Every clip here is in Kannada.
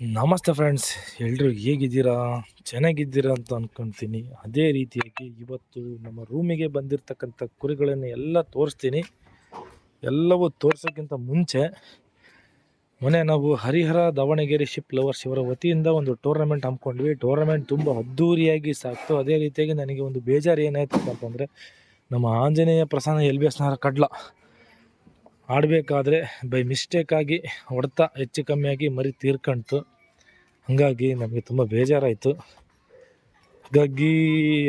ನಮಸ್ತೆ ಫ್ರೆಂಡ್ಸ್. ಎಲ್ಲರೂ ಹೇಗಿದ್ದೀರಾ? ಚೆನ್ನಾಗಿದ್ದೀರಾ ಅಂತ ಅಂದ್ಕೊಳ್ತೀನಿ ಅದೇ ರೀತಿಯಾಗಿ ಇವತ್ತು ನಮ್ಮ ರೂಮಿಗೆ ಬಂದಿರತಕ್ಕಂಥ ಕುರಿಗಳನ್ನು ಎಲ್ಲ ತೋರಿಸ್ತೀನಿ. ಎಲ್ಲವೂ ತೋರ್ಸೋಕ್ಕಿಂತ ಮುಂಚೆ ಮೊನ್ನೆ ನಾವು ಹರಿಹರ ದಾವಣಗೆರೆ ಶಿಪ್ ಲವರ್ಸ್ ಇವರ ವತಿಯಿಂದ ಒಂದು ಟೂರ್ನಮೆಂಟ್ ಹಮ್ಮಿಕೊಂಡ್ವಿ. ಟೂರ್ನಮೆಂಟ್ ತುಂಬ ಅದ್ಧೂರಿಯಾಗಿ ಸಾಕ್ತು. ಅದೇ ರೀತಿಯಾಗಿ ನನಗೆ ಒಂದು ಬೇಜಾರು ಏನಾಯ್ತು ಅಂತಂದರೆ ನಮ್ಮ ಆಂಜನೇಯ ಪ್ರಸನ್ನ ಎಲ್ ಬಿ ಎಸ್ನವರ ಕಡ್ಲ. ಆಡಬೇಕಾದ್ರೆ ಬೈ ಮಿಸ್ಟೇಕಾಗಿ ಹೊಡೆತ ಹೆಚ್ಚು ಕಮ್ಮಿಯಾಗಿ ಮರಿ ತೀರ್ಕಂತು. ಹಾಗಾಗಿ ನಮಗೆ ತುಂಬ ಬೇಜಾರಾಯಿತು. ಹಾಗಾಗಿ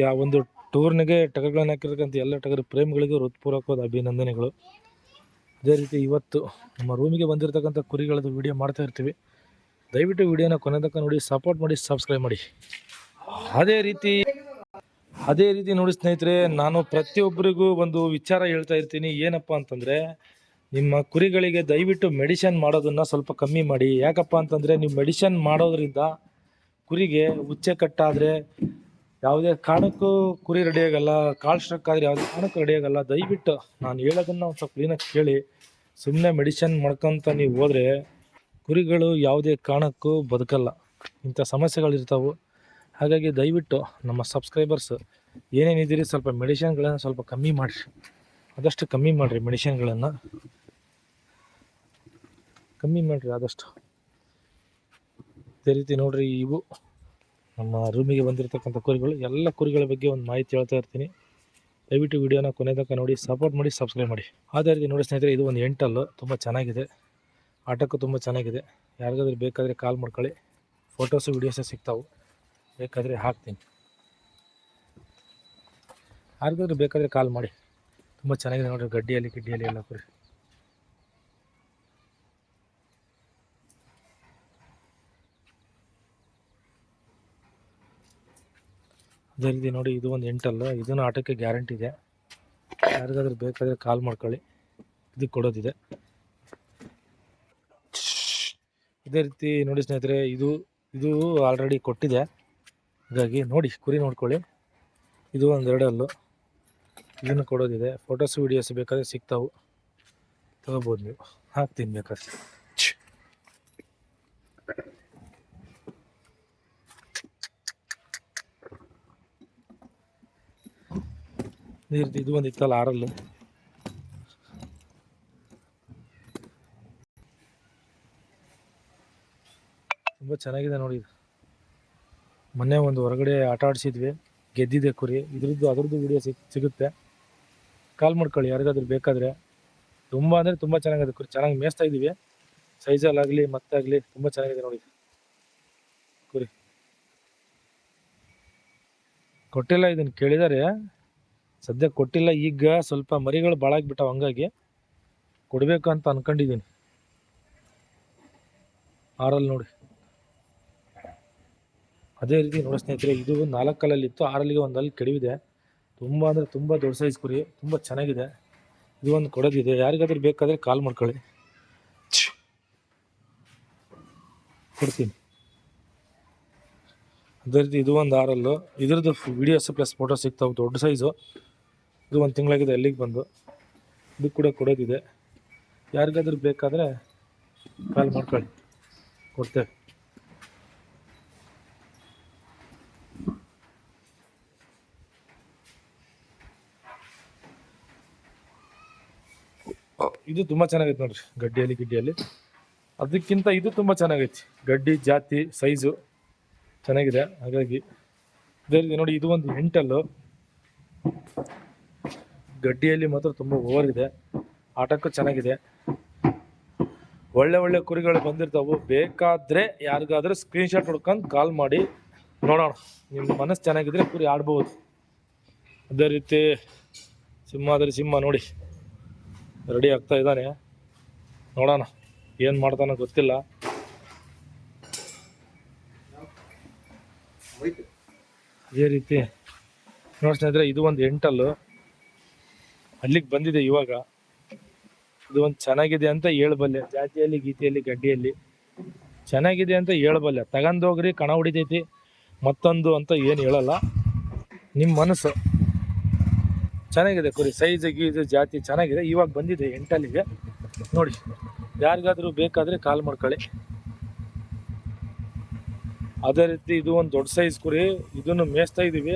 ಆ ಒಂದು ಟೂರ್ನಿಗೆ ಟಗರ್ಗಳನ್ನು ಹಾಕಿರ್ತಕ್ಕಂಥ ಎಲ್ಲ ಟಗರ್ ಪ್ರೇಮಿಗಳಿಗೂ ಹೃತ್ಪೂರ್ವಕವಾದ ಅಭಿನಂದನೆಗಳು. ಅದೇ ರೀತಿ ಇವತ್ತು ನಮ್ಮ ರೂಮಿಗೆ ಬಂದಿರತಕ್ಕಂಥ ಕುರಿಗಳದ್ದು ವಿಡಿಯೋ ಮಾಡ್ತಾ ಇರ್ತೀವಿ. ದಯವಿಟ್ಟು ವಿಡಿಯೋನ ಕೊನೆ ತನಕ ನೋಡಿ ಸಪೋರ್ಟ್ ಮಾಡಿ ಸಬ್ಸ್ಕ್ರೈಬ್ ಮಾಡಿ. ಅದೇ ರೀತಿ ಅದೇ ರೀತಿ ನೋಡಿ ಸ್ನೇಹಿತರೆ, ನಾನು ಪ್ರತಿಯೊಬ್ಬರಿಗೂ ಒಂದು ವಿಚಾರ ಹೇಳ್ತಾ ಇರ್ತೀನಿ. ಏನಪ್ಪ ಅಂತಂದರೆ ನಿಮ್ಮ ಕುರಿಗಳಿಗೆ ದಯವಿಟ್ಟು ಮೆಡಿಷನ್ ಮಾಡೋದನ್ನು ಸ್ವಲ್ಪ ಕಮ್ಮಿ ಮಾಡಿ. ಯಾಕಪ್ಪ ಅಂತಂದರೆ ನೀವು ಮೆಡಿಷನ್ ಮಾಡೋದ್ರಿಂದ ಕುರಿಗೆ ಉಚ್ಚೆ ಕಟ್ಟಾದರೆ ಯಾವುದೇ ಕಾರಣಕ್ಕೂ ಕುರಿ ರೆಡಿಯಾಗಲ್ಲ, ಕಾಲ್ ಸ್ಟ್ರಕ್ ಆದರೆ ಯಾವುದೇ ಕಾರಣಕ್ಕೂ ರೆಡಿಯಾಗಲ್ಲ. ದಯವಿಟ್ಟು ನಾನು ಹೇಳೋದನ್ನು ಒಂದು ಸ್ವಲ್ಪ ಕ್ಲೀನಾಗಿ ಕೇಳಿ. ಸುಮ್ಮನೆ ಮೆಡಿಷನ್ ಮಾಡ್ಕೊತ ನೀವು ಹೋದರೆ ಕುರಿಗಳು ಯಾವುದೇ ಕಾರಣಕ್ಕೂ ಬದುಕಲ್ಲ. ಇಂಥ ಸಮಸ್ಯೆಗಳಿರ್ತಾವೆ. ಹಾಗಾಗಿ ದಯವಿಟ್ಟು ನಮ್ಮ ಸಬ್ಸ್ಕ್ರೈಬರ್ಸ್ ಏನೇನಿದ್ದೀರಿ ಸ್ವಲ್ಪ ಮೆಡಿಷನ್ಗಳನ್ನು ಸ್ವಲ್ಪ ಕಮ್ಮಿ ಮಾಡಿರಿ. ಆದಷ್ಟು ಕಮ್ಮಿ ಮಾಡಿರಿ ಮೆಡಿಷನ್ಗಳನ್ನು. ಕಮ್ಮಿ ಮಾಡಿರಿ ಆದಷ್ಟು. ಅದೇ ರೀತಿ ನೋಡಿರಿ ಇವು ನಮ್ಮ ರೂಮಿಗೆ ಬಂದಿರತಕ್ಕಂಥ ಕುರಿಗಳು. ಎಲ್ಲ ಕುರಿಗಳ ಬಗ್ಗೆ ಒಂದು ಮಾಹಿತಿ ಹೇಳ್ತಾ ಇರ್ತೀನಿ. ದಯವಿಟ್ಟು ವಿಡಿಯೋನ ಕೊನೆ ತನಕ ನೋಡಿ ಸಪೋರ್ಟ್ ಮಾಡಿ ಸಬ್ಸ್ಕ್ರೈಬ್ ಮಾಡಿ. ಅದೇ ರೀತಿ ನೋಡಿ ಸ್ನೇಹಿತರೆ, ಇದು ಒಂದು ಎಂಟಲ್ಲು. ತುಂಬ ಚೆನ್ನಾಗಿದೆ. ಆಟಕ್ಕೂ ತುಂಬ ಚೆನ್ನಾಗಿದೆ. ಯಾರಿಗಾದ್ರೂ ಬೇಕಾದರೆ ಕಾಲ್ ಮಾಡ್ಕೊಳ್ಳಿ. ಫೋಟೋಸು ವೀಡಿಯೋಸು ಸಿಗ್ತಾವೆ. ಬೇಕಾದರೆ ಹಾಕ್ತೀನಿ. ಯಾರಿಗಾದ್ರೂ ಬೇಕಾದರೆ ಕಾಲ್ ಮಾಡಿ. ತುಂಬ ಚೆನ್ನಾಗಿದೆ ನೋಡಿರಿ ಗಡ್ಡಿಯಲ್ಲಿ ಗಿಡ್ಡಿಯಲ್ಲಿ ಎಲ್ಲ ಕುರಿ. ಅದೇ ರೀತಿ ನೋಡಿ, ಇದು ಒಂದು ಎಂಟಲ್ಲ, ಇದನ್ನು ಆಟಕ್ಕೆ ಗ್ಯಾರಂಟಿ ಇದೆ. ಯಾರಿಗಾದ್ರೂ ಬೇಕಾದರೆ ಕಾಲ್ ಮಾಡ್ಕೊಳ್ಳಿ. ಇದು ಕೊಡೋದಿದೆ. ಇದೇ ರೀತಿ ನೋಡಿ ಸ್ನೇಹಿತರೆ, ಇದು ಇದು ಆಲ್ರೆಡಿ ಕೊಟ್ಟಿದೆ. ಹಾಗಾಗಿ ನೋಡಿ, ಕುರಿ ನೋಡ್ಕೊಳ್ಳಿ. ಇದು ಒಂದು ಎರಡಲ್ಲು. ಇದನ್ನು ಕೊಡೋದಿದೆ. ಫೋಟೋಸ್ ವೀಡಿಯೋಸ್ ಬೇಕಾದರೆ ಸಿಗ್ತಾವೆ. ತಗೋಬೋದು ನೀವು. ಹಾಕ್ತೀನಿ ಬೇಕಾದ್ರೆ. ರೀತಿ ಇದು ಒಂದು ಇತ್ತಲ್ಲ ಆರಲ್ಲು. ತುಂಬ ಚೆನ್ನಾಗಿದೆ ನೋಡಿ ಇದು. ಮೊನ್ನೆ ಒಂದು ಹೊರಗಡೆ ಆಟ ಆಡಿಸಿದ್ವಿ, ಗೆದ್ದಿದೆ ಕುರಿ. ಇದ್ರದ್ದು ಅದ್ರದ್ದು ವಿಡಿಯೋ ಸಿಗ್, ಸಿಗುತ್ತೆ. ಕಾಲ್ ಮಾಡ್ಕೊಳ್ಳಿ, ಯಾರಿಗಾದ್ರೂ ಬೇಕಾದರೆ. ತುಂಬ ಅಂದರೆ ತುಂಬ ಚೆನ್ನಾಗಿದೆ ಕುರಿ. ಚೆನ್ನಾಗಿ ಮೇಯಿಸ್ತಾ ಇದ್ದೀವಿ ಸೈಜಲ್ಲಾಗಲಿ ಮತ್ತಾಗಲಿ ತುಂಬ ಚೆನ್ನಾಗಿದೆ ನೋಡಿ ಕುರಿ. ಕೊಟ್ಟಿಲ್ಲ ಇದನ್ನು ಕೇಳಿದ್ದಾರೆ ಸದ್ಯ ಕೊಟ್ಟಿಲ್ಲ. ಈಗ ಸ್ವಲ್ಪ ಮರಿಗಳು ಭಾಳಾಗ್ಬಿಟ್ಟವು ಹಂಗಾಗಿ ಕೊಡಬೇಕು ಅಂತ ಅನ್ಕೊಂಡಿದ್ದೀನಿ ಆರಲ್ಲಿ ನೋಡಿ. ಅದೇ ರೀತಿ ನೋಡಿ ಸ್ನೇಹಿತರೆ, ಇದು ನಾಲ್ಕಲ್ಲಲ್ಲಿತ್ತು ಆರಲ್ಲಿಗೆ ಒಂದು ಅಲ್ಲಿ ಕೆಡವಿದೆ. ತುಂಬ ಅಂದರೆ ತುಂಬ ದೊಡ್ಡ ಸೈಜ್ ಕುರಿ. ತುಂಬ ಚೆನ್ನಾಗಿದೆ. ಇದು ಒಂದು ಕೊಡೋದಿದೆ. ಯಾರಿಗಾದ್ರೂ ಬೇಕಾದರೆ ಕಾಲ್ ಮಾಡ್ಕೊಳ್ಳಿ. ಕೊಡ್ತೀನಿ. ಅದೇ ರೀತಿ ಇದು ಒಂದು ಆರಲ್ಲು. ಇದ್ರದ್ದು ವಿಡಿಯೋಸ್ ಪ್ಲಸ್ ಫೋಟೋ ಸಿಗ್ತಾವೆ. ದೊಡ್ಡ ಸೈಜು ಇದು ಒಂದು ತಿಂಗಳಾಗಿದೆ ಅಲ್ಲಿಗೆ ಬಂದು. ಇದು ಕೂಡ ಕೊಡೋದಿದೆ. ಯಾರಿಗಾದ್ರೂ ಬೇಕಾದರೆ ಕಾಲ್ ಮಾಡ್ಕೊಳ್ಳಿ. ಕೊಡ್ತೇವೆ. ಇದು ತುಂಬ ಚೆನ್ನಾಗೈತೆ ನೋಡ್ರಿ, ಗಡ್ಡಿಯಲ್ಲಿ, ಗಿಡ್ಡಿಯಲ್ಲಿ. ಅದಕ್ಕಿಂತ ಇದು ತುಂಬ ಚೆನ್ನಾಗೈತಿ. ಗಡ್ಡಿ, ಜಾತಿ ಸೈಜು ಚೆನ್ನಾಗಿದೆ. ಹಾಗಾಗಿ ನೋಡಿ, ಇದು ಒಂದು ಎಂಟಲ್ಲು. ಗಡ್ಡಿಯಲ್ಲಿ ಮಾತ್ರ ತುಂಬ ಓವರ್ ಇದೆ. ಆಟಕ್ಕೂ ಚೆನ್ನಾಗಿದೆ. ಒಳ್ಳೆ ಒಳ್ಳೆ ಕುರಿಗಳು ಬಂದಿರ್ತಾವೆ. ಬೇಕಾದರೆ ಯಾರಿಗಾದ್ರೂ ಸ್ಕ್ರೀನ್ಶಾಟ್ ಹೊಡ್ಕೊಂಡು ಕಾಲ್ ಮಾಡಿ ನೋಡೋಣ. ನಿಮ್ಮ ಮನಸ್ಸು ಚೆನ್ನಾಗಿದ್ರೆ ಕುರಿ ಆಡ್ಬೋದು. ಅದೇ ರೀತಿ ಸಿಂಹ ಆದರೆ ಸಿಂಹ ನೋಡಿ. ರೆಡಿ ಆಗ್ತಾ ಇದ್ದಾನೆ. ನೋಡೋಣ ಏನು ಮಾಡ್ತಾನೋ ಗೊತ್ತಿಲ್ಲ. ಅದೇ ರೀತಿ. ನೋಡಿ ಸ್ನೇಹಿತರೆ, ಇದು ಒಂದು ಎಂಟಲ್ಲು. ಅಲ್ಲಿಗೆ ಬಂದಿದೆ ಇವಾಗ. ಇದು ಒಂದು ಚೆನ್ನಾಗಿದೆ ಅಂತ ಹೇಳ್ಬಲ್ಲೆ. ಜಾತಿಯಲ್ಲಿ, ಗೀತೆಯಲ್ಲಿ ಗಡ್ಡಿಯಲ್ಲಿ ಚೆನ್ನಾಗಿದೆ ಅಂತ ಹೇಳ್ಬಲ್ಲೆ. ತಗೊಂಡೋಗ್ರಿ ಕಣ ಹೊಡಿತೈತಿ. ಮತ್ತೊಂದು ಅಂತ ಏನು ಹೇಳಲ್ಲ. ನಿಮ್ಮ ಮನಸ್ಸು. ಚೆನ್ನಾಗಿದೆ ಕುರಿ ಸೈಜ್, ಗೀಜು, ಜಾತಿ ಚೆನ್ನಾಗಿದೆ. ಇವಾಗ ಬಂದಿದೆ ಎಂಟಲ್ಲಿಗೆ. ನೋಡಿ, ಯಾರಿಗಾದರೂ ಬೇಕಾದರೆ ಕಾಲ್ ಮಾಡ್ಕೊಳ್ಳಿ. ಅದೇ ರೀತಿ ಇದು ಒಂದು ದೊಡ್ಡ ಸೈಜ್ ಕುರಿ ಇದನ್ನು ಮೇಯಿಸ್ತಾ ಇದ್ದೀವಿ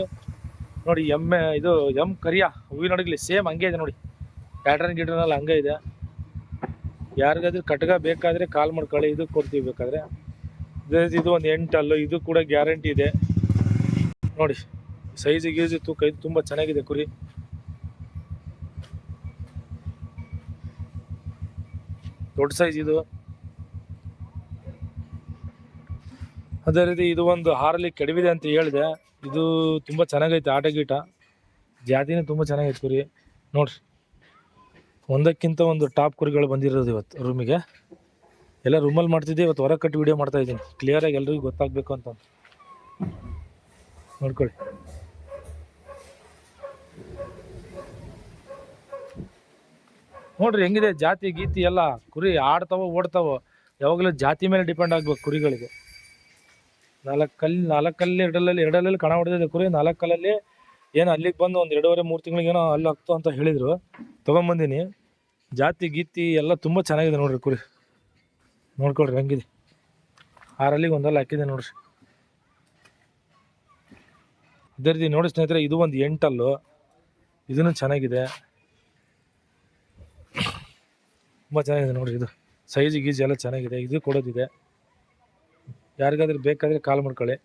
ನೋಡಿ, ಎಮ್ಮೆ, ಇದು ಎಂ ಕರಿಯ, ಹೂವಿನ ಹಡಗಲಿ ಸೇಮ್ ಹಂಗೆ ಇದೆ ನೋಡಿ. ಪ್ಯಾಟ್ರನ್ ಗಿಟ್ರನಲ್ಲಿ ಹಂಗೆ ಇದೆ. ಯಾರಿಗಾದ್ರೂ ಕಟ್ಗ ಬೇಕಾದರೆ ಕಾಲ್ ಮಾಡ್ಕೊಳ್ಳಿ, ಇದು ಕೊಡ್ತೀವಿ ಬೇಕಾದ್ರೆ. ಇದು ಒಂದು ಎಂಟಲ್ಲು, ಇದು ಕೂಡ ಗ್ಯಾರಂಟಿ ಇದೆ. ನೋಡಿ ಸೈಜ್ ಗೀಜ್ ತೂಕ ಇದು ತುಂಬ ಚೆನ್ನಾಗಿದೆ ಕುರಿ. ದೊಡ್ಡ ಸೈಜ್ ಇದು. ಅದೇ ರೀತಿ ಇದು ಒಂದು ಹಾರಲ್ಲಿ ಕೆಡವಿದೆ ಅಂತ ಹೇಳಿದೆ. ಇದು ತುಂಬ ಚೆನ್ನಾಗೈತೆ ಆಟ ಗೀಟ. ಜಾತಿನೂ ತುಂಬ ಚೆನ್ನಾಗೈತೆ ಕುರಿ. ನೋಡ್ರಿ. ಒಂದಕ್ಕಿಂತ ಒಂದು ಟಾಪ್ ಕುರಿಗಳು ಬಂದಿರೋದು ಇವತ್ತು ರೂಮಿಗೆ ಎಲ್ಲ ರೂಮಲ್ಲಿ ಮಾಡ್ತಿದ್ದೆ, ಇವತ್ತು ಹೊರಗೆ ಕಟ್ಟಿ ವಿಡಿಯೋ ಮಾಡ್ತಾ ಇದ್ದೀನಿ. ಕ್ಲಿಯರಾಗಿ ಎಲ್ರಿಗೂ ಗೊತ್ತಾಗಬೇಕು ಅಂತ ನೋಡ್ಕೊಳ್ಳಿ. ನೋಡ್ರಿ ಹೆಂಗಿದೆ ಜಾತಿ ಗೀತಿ ಎಲ್ಲ. ಕುರಿ ಆಡ್ತಾವೋ, ಓಡ್ತಾವೋ. ಯಾವಾಗಲೂ ಜಾತಿ ಮೇಲೆ ಡಿಪೆಂಡ್ ಆಗ್ಬೇಕು ಕುರಿಗಳಿಗೆ. ನಾಲ್ಕು ಕಲ್ಲಿ ನಾಲ್ಕಲ್ಲಿ, ಎರಡಲ್ಲಿ ಎರಡಲ್ಲಿ ಕಣ ಹೊಡೆದಿದೆ ಕುರಿ. ನಾಲ್ಕು ಕಲ್ಲಲ್ಲಿ ಏನು ಅಲ್ಲಿಗೆ ಬಂದು ಒಂದು ಎರಡೂವರೆ, ಮೂರು ತಿಂಗಳಿಗೆ ಏನೋ ಅಲ್ಲಿ ಹಾಕ್ತು ಅಂತ ಹೇಳಿದರು. ತೊಗೊಂಬಂದಿನಿ. ಜಾತಿ, ಗೀತಿ ಎಲ್ಲ ತುಂಬ ಚೆನ್ನಾಗಿದೆ ನೋಡ್ರಿ ಕುರಿ. ನೋಡ್ಕೊಳ್ರಿ, ಹಂಗಿದೆ. ಆರಲ್ಲಿಗೆ ಒಂದಲ್ಲ ಹಾಕಿದೆ ನೋಡ್ರಿ. ಅದೇ ರೀತಿ ನೋಡಿ ಸ್ನೇಹಿತರೆ, ಇದು ಒಂದು ಎಂಟಲ್ಲು. ಇದನ್ನು ಚೆನ್ನಾಗಿದೆ. ತುಂಬ ಚೆನ್ನಾಗಿದೆ ನೋಡ್ರಿ ಇದು. ಸೈಜ್, ಗೀಜ್ ಎಲ್ಲ ಚೆನ್ನಾಗಿದೆ. ಇದು ಕೊಡೋದಿದೆ. ಯಾರಿಗಾದ್ರೂ ಬೇಕಾದರೆ ಕಾಲ್ ಮಾಡ್ಕೊಳ್ಳಿ.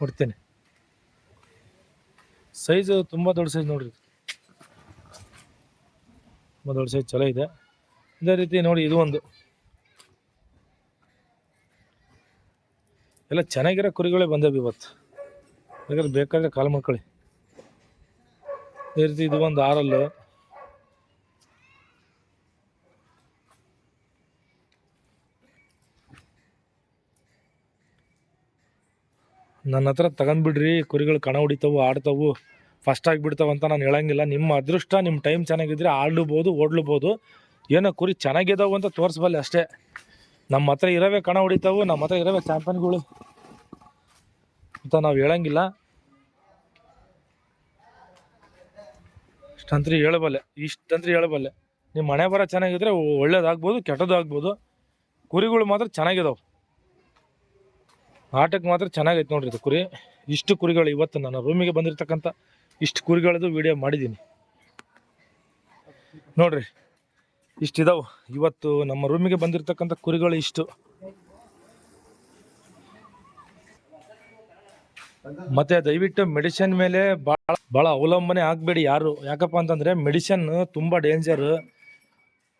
ಕೊಡ್ತೇನೆ. ಸೈಜು ತುಂಬ ದೊಡ್ಡ ಸೈಜ್ ನೋಡಿರಿ. ತುಂಬ ದೊಡ್ಡ ಸೈಜ್ ಚಲೋ ಇದೆ. ಇದೇ ರೀತಿ ನೋಡಿ ಇದು ಒಂದು. ಎಲ್ಲ ಚೆನ್ನಾಗಿರೋ ಕುರಿಗಳೇ ಬಂದವೆ ಇವತ್ತು. ಯಾಕಂದ್ರೆ ಬೇಕಾದ್ರೆ ಕಾಲ್ ಮಾಡ್ಕೊಳ್ಳಿ. ಇದೇ ರೀತಿ ಇದು ಒಂದು ಆರಲ್ಲು. ನನ್ನ ಹತ್ರ ತಗೊಂಡ್ಬಿಡ್ರಿ, ಕುರಿಗಳು ಕಣ ಹೊಡಿತಾವು, ಆಡ್ತಾವು ಫಸ್ಟ್ ಆಗಿಬಿಡ್ತಾವ ಅಂತ ನಾನು ಹೇಳಂಗಿಲ್ಲ. ನಿಮ್ಮ ಅದೃಷ್ಟ, ನಿಮ್ಮ ಟೈಮ್ ಚೆನ್ನಾಗಿದ್ದರೆ ಆಡ್ಲೂಬೋದು, ಓಡ್ಲೂಬೋದು. ಏನೋ ಕುರಿ ಚೆನ್ನಾಗಿದ್ದಾವು ಅಂತ ತೋರಿಸ್ಬಲ್ಲೆ ಅಷ್ಟೇ. ನಮ್ಮ ಹತ್ರ ಇರೋವೇ ಕಣ ಹೊಡಿತಾವು, ನಮ್ಮ ಹತ್ರ ಇರೋವೇ ಚಾಂಪಿಯನ್ಗಳು ಅಂತ ನಾವು ಹೇಳಂಗಿಲ್ಲ. ಇಷ್ಟಂತ್ರಿ ಹೇಳಬಲ್ಲೆ ಇಷ್ಟಂತ್ರಿ ಹೇಳಬಲ್ಲೆ. ನಿಮ್ಮ ಮನೆ ಬರ ಚೆನ್ನಾಗಿದ್ರೆ ಒಳ್ಳೇದಾಗ್ಬೋದು, ಕೆಟ್ಟದಾಗ್ಬೋದು. ಕುರಿಗಳು ಮಾತ್ರ ಚೆನ್ನಾಗಿದಾವೆ. ಆಟಕ್ಕೆ ಮಾತ್ರ ಚೆನ್ನಾಗೈತೆ ನೋಡ್ರಿ ಇದು ಕುರಿ. ಇಷ್ಟು ಕುರಿಗಳು ಇವತ್ತು ನನ್ನ ರೂಮಿಗೆ ಬಂದಿರತಕ್ಕಂಥ ಇಷ್ಟು ಕುರಿಗಳದ್ದು ವಿಡಿಯೋ ಮಾಡಿದ್ದೀನಿ. ನೋಡ್ರಿ, ಇಷ್ಟಿದಾವೆ. ಇವತ್ತು ನಮ್ಮ ರೂಮಿಗೆ ಬಂದಿರತಕ್ಕಂಥ ಕುರಿಗಳು ಇಷ್ಟು. ಮತ್ತೆ ದಯವಿಟ್ಟು ಮೆಡಿಸಿನ್ ಮೇಲೆ ಭಾಳ ಭಾಳ ಅವಲಂಬನೆ ಆಗಬೇಡಿ ಯಾರು. ಯಾಕಪ್ಪ ಅಂತಂದರೆ ಮೆಡಿಸಿನ್ ತುಂಬ ಡೇಂಜರ್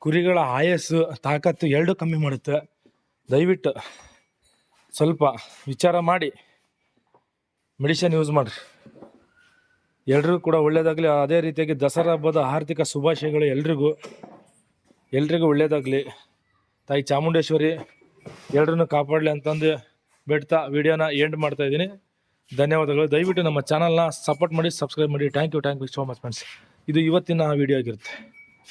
ಕುರಿಗಳ ಆಯಸ್ಸು, ತಾಕತ್ತು ಎರಡು ಕಮ್ಮಿ ಮಾಡುತ್ತೆ. ದಯವಿಟ್ಟು. ಸ್ವಲ್ಪ ವಿಚಾರ ಮಾಡಿ ಮೆಡಿಸಿನ್ ಯೂಸ್ ಮಾಡಿರಿ. ಎಲ್ರಿಗೂ ಕೂಡ ಒಳ್ಳೆಯದಾಗಲಿ ಅದೇ ರೀತಿಯಾಗಿ ದಸರಾ ಹಬ್ಬದ ಆರ್ಥಿಕ ಶುಭಾಶಯಗಳು ಎಲ್ರಿಗೂ. ಎಲ್ರಿಗೂ ಒಳ್ಳೆಯದಾಗಲಿ ತಾಯಿ ಚಾಮುಂಡೇಶ್ವರಿ, ಎಲ್ರನ್ನೂ ಕಾಪಾಡಲಿ ಅಂತಂದು ಬಿಡ್ತಾ ವಿಡಿಯೋನ ಎಂಡ್ ಮಾಡ್ತಾ ಇದ್ದೀನಿ. ಧನ್ಯವಾದಗಳು. ದಯವಿಟ್ಟು ನಮ್ಮ ಚಾನಲ್ನ ಸಪೋರ್ಟ್ ಮಾಡಿ, ಸಬ್ಸ್ಕ್ರೈಬ್ ಮಾಡಿ. Thank you thank you so much friends ಇದು ಇವತ್ತಿನ ವಿಡಿಯೋ ಆಗಿರುತ್ತೆ.